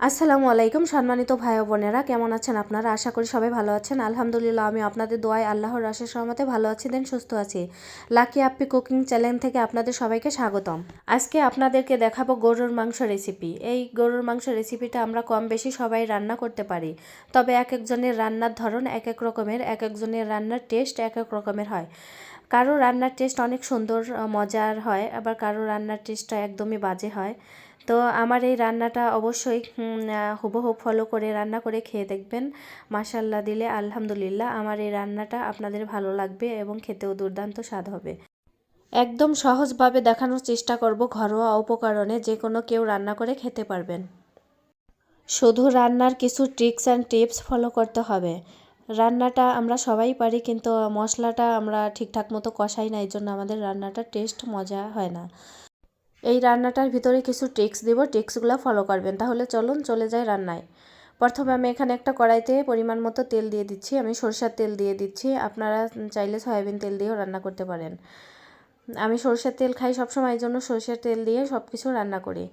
আসসালামু আলাইকুম সম্মানিত ভাই বোনেরা, কেমন আছেন আপনারা? আশা করি সবাই ভালো আছেন। আলহামদুলিল্লাহ, আমি আপনাদের দোয়ায় আল্লাহর রাশের সহমতে ভালো আছি, দেন সুস্থ আছি। লাকি আপ্পি কুকিং চ্যানেল থেকে আপনাদের সবাইকে স্বাগতম। আজকে আপনাদেরকে দেখাবো গরুর মাংস রেসিপি। এই গরুর মাংস রেসিপিটা আমরা কম বেশি সবাই রান্না করতে পারি। তবে এক একজনের রান্নার ধরন এক এক রকমের, এক একজনের রান্নার টেস্ট এক এক রকমের হয়। কারও রান্নার টেস্ট অনেক সুন্দর, মজার হয়, আবার কারও রান্নার টেস্টটা একদমই বাজে হয়। তো আমার এই রান্নাটা অবশ্যই হুবহু ফলো করে রান্না করে খেয়ে দেখবেন। মাসাল্লাহ দিলে আলহামদুলিল্লাহ আমার এই রান্নাটা আপনাদের ভালো লাগবে এবং খেতেও দুর্দান্ত স্বাদ হবে। একদম সহজভাবে দেখানোর চেষ্টা করব ঘরোয়া উপকরণে, যে কোনো কেউ রান্না করে খেতে পারবেন। শুধু রান্নার কিছু ট্রিক্স অ্যান্ড টিপস ফলো করতে হবে। রান্নাটা আমরা সবাই পারি, কিন্তু মশলাটা আমরা ঠিকঠাক মতো কষাই না এই জন্য আমাদের রান্নাটা টেস্ট মজা হয় না। এই রান্নাটার ভিতরে কিছু ট্রিক্স দিব ট্রিক্সগুলো ফলো করবেন। তাহলে চলুন চলে যাই রান্নায়। প্রথমে আমি এখানে একটা কড়াইতে পরিমাণ মতো তেল দিয়ে দিচ্ছি। আমি সরষের তেল দিয়ে দিচ্ছি। আপনারা চাইলে সয়াবিন তেল দিয়েও রান্না করতে পারেন। আমি সরষের তেল খাই সবসময়, এই জন্য সরষের তেল দিয়ে সব কিছু রান্না করি।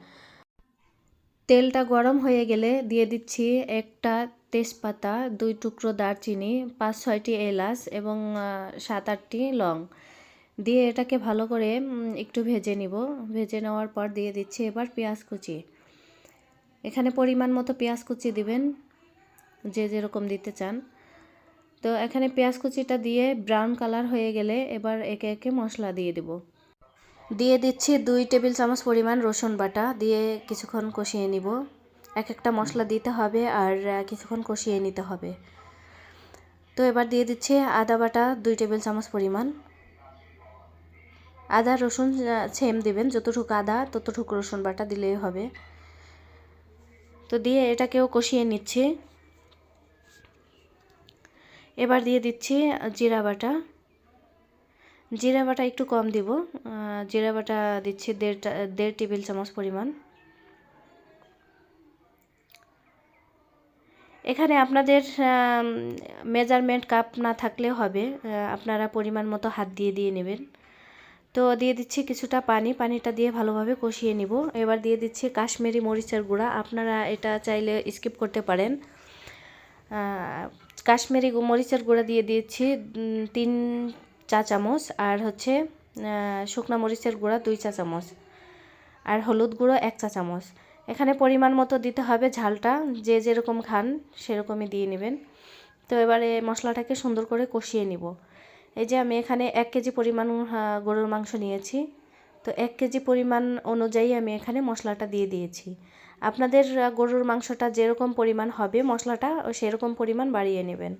তেলটা গরম হয়ে গেলে দিয়ে দিচ্ছি একটা তেজপাতা, দুই টুকরো দারচিনি, পাঁচ ছয়টি এলাচ এবং সাত আটটি লং। দিয়ে এটাকে ভালো করে একটু ভেজে নিব। ভেজে নেওয়ার পর দিয়ে দিচ্ছি এবার পেঁয়াজ কুচি। এখানে পরিমাণ মতো পেঁয়াজ কুচি দিবেন, যে যেরকম দিতে চান। তো এখানে পেঁয়াজ কুচিটা দিয়ে ব্রাউন কালার হয়ে গেলে এবার একে একে মশলা দিয়ে দেব। দিয়ে দিচ্ছি দুই টেবিল চামচ পরিমাণ রসুন বাটা, দিয়ে কিছুক্ষণ কষিয়ে নিব। এক একটা মশলা দিতে হবে আর কিছুক্ষণ কষিয়ে নিতে হবে। তো এবার দিয়ে দিচ্ছি আদা বাটা, দুই টেবিল চামচ পরিমাণ। আদা, রসুন সেম দেবেন, যতটুকু আদা, ততটুকু রসুন বাটা দিলেই হবে। তো দিয়ে এটাকেও কষিয়ে নিচ্ছি। এবার দিয়ে দিচ্ছি জিরা বাটা। জিরা বাটা একটু কম দিব। জিরা বাটা দিচ্ছি দেড়টা দেড় টেবিল চামচ পরিমাণ। এখানে আপনাদের মেজারমেন্ট কাপ না থাকলে হবে। আপনারা পরিমাণ মতো হাত দিয়ে দিয়ে নেবেন। তো দিয়ে দিচ্ছি কিছুটা পানি, পানিটা দিয়ে ভালোভাবে কষিয়ে নিব। এবার দিয়ে দিচ্ছি কাশ্মীরি মরিচের গুঁড়া। আপনারা এটা চাইলে স্কিপ করতে পারেন। কাশ্মীরি মরিচের গুঁড়া দিয়ে দিয়েছি তিন চা চামচ। আর হচ্ছে শুকনা মরিচের গুঁড়া দুই চা চামচ। আর হলুদ গুঁড়ো এক চা চামচ। এখানে পরিমাণ মতো দিতে হবে ঝালটা। যে যেরকম খান সেরকমই দিয়ে নেবেন। তো এবারে মশলাটাকে সুন্দর করে কষিয়ে নিব। এই যে আমি এখানে এক কেজি পরিমাণ গরুর মাংস নিয়েছি। তো এক কেজি পরিমাণ অনুযায়ী আমি এখানে মশলাটা দিয়ে দিয়েছি। আপনাদের গরুর মাংসটা যেরকম পরিমাণ হবে মশলাটা সেরকম পরিমাণ বাড়িয়ে নেবেন।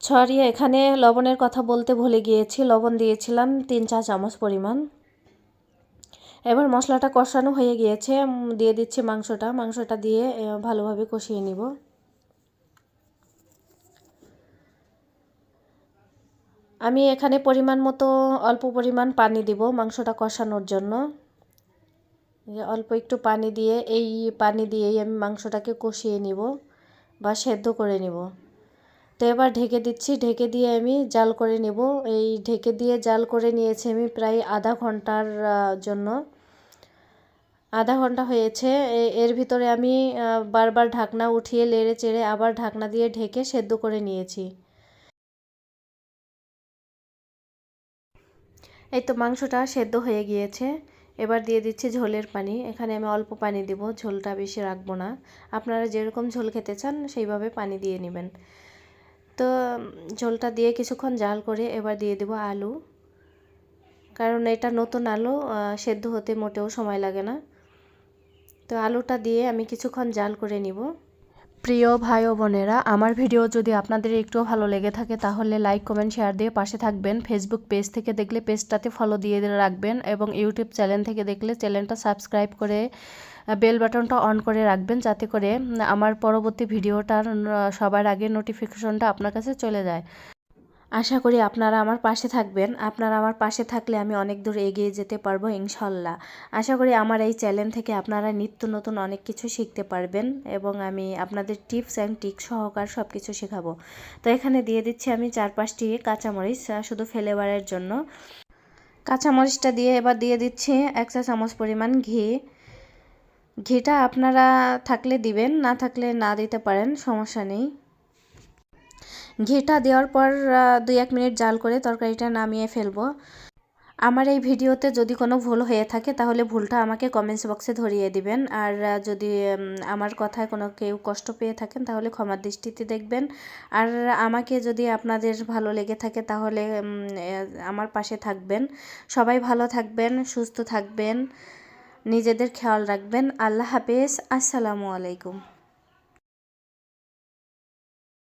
ছড়িয়ে এখানে লবণের কথা বলতে ভুলে গিয়েছি। লবণ দিয়েছিলাম তিন চা চামচ পরিমাণ। এবার মশলাটা কষানো হয়ে গিয়েছে। দিয়ে দিচ্ছি মাংসটা। মাংসটা দিয়ে ভালোভাবে কষিয়ে নিব। আমি এখানে পরিমাণ মতো অল্প পরিমাণ পানি দিব মাংসটা কষানোর জন্য। অল্প একটু পানি দিয়ে, এই পানি দিয়েই আমি মাংসটাকে কষিয়ে নিব বা সেদ্ধ করে নিব। তো এবার ঢেকে দিচ্ছি। ঢেকে দিয়ে আমি জাল করে নেব। এই ঢেকে দিয়ে জাল করে নিয়েছি আমি প্রায় আধা ঘণ্টার জন্য। আধা ঘণ্টা হয়েছে। এর ভিতরে আমি বারবার ঢাকনা উঠিয়ে লেড়ে চেড়ে আবার ঢাকনা দিয়ে ঢেকে সেদ্ধ করে নিয়েছি। এই তো মাংসটা সেদ্ধ হয়ে গিয়েছে। এবার দিয়ে দিচ্ছি ঝোলের পানি। এখানে আমি অল্প পানি দিব, ঝোলটা বেশি রাখব না। আপনারা যেরকম ঝোল খেতে চান, সেইভাবে পানি দিয়ে নেবেন। তো, ঝোলটা দিয়ে কিছুক্ষণ জাল করে এবার দিয়ে দেব আলু। কারণ এটা নতুন আলু সেদ্ধ হতে মোটেও সময় লাগে না। তো আলুটা দিয়ে আমি কিছুক্ষণ জাল করে নিব। প্রিয় ভাই ও বোনেরা, আমার ভিডিও যদি আপনাদের একটুও ভালো লেগে থাকে, তাহলে লাইক কমেন্ট শেয়ার দিয়ে পাশে থাকবেন। ফেসবুক পেজ থেকে দেখলে পেজটাতে ফলো দিয়ে রাখবেন এবং ইউটিউব চ্যানেল থেকে দেখলে চ্যানেলটা সাবস্ক্রাইব করে বেল বাটনটা অন করে রাখবেন যাতে করে আমার পরবর্তী ভিডিওটার সবার আগে নোটিফিকেশনটা আপনার কাছে চলে যায়। আশা করি আপনারা আমার পাশে থাকবেন। আপনারা আমার পাশে থাকলে আমি অনেক দূর এগিয়ে যেতে পারব ইনশাল্লাহ। আশা করি আমার এই চ্যানেল থেকে আপনারা নিত্য নতুন অনেক কিছু শিখতে পারবেন এবং আমি আপনাদের টিপস অ্যান্ড টিক সহকার সব কিছু শেখাবো। তো এখানে দিয়ে দিচ্ছি আমি চার পাঁচটি কাঁচামরিচ শুধু ফ্লেভারের জন্য। কাঁচামরিচটা দিয়ে এবার দিয়ে দিচ্ছি এক চা চামচ পরিমাণ ঘি। ঘিটা আপনারা থাকলে দিবেন, না থাকলে না দিতে পারেন, সমস্যা নেই। ঘিটা দেওয়ার পর দুই এক মিনিট জাল করে তরকারিটা নামিয়ে ফেলব। আমার এই ভিডিওতে যদি কোনো ভুল হয়ে থাকে, তাহলে ভুলটা আমাকে কমেন্টস বক্সে ধরিয়ে দিবেন। আর যদি আমার কথায় কোনো কেউ কষ্ট পেয়ে থাকেন, তাহলে ক্ষমার দৃষ্টিতে দেখবেন। আর, আমাকে যদি আপনাদের ভালো লেগে থাকে, তাহলে আমার পাশে থাকবেন। সবাই ভালো থাকবেন, সুস্থ থাকবেন, নিজেদের খেয়াল রাখবেন। আল্লাহ হাফেজ। আসসালামু আলাইকুম।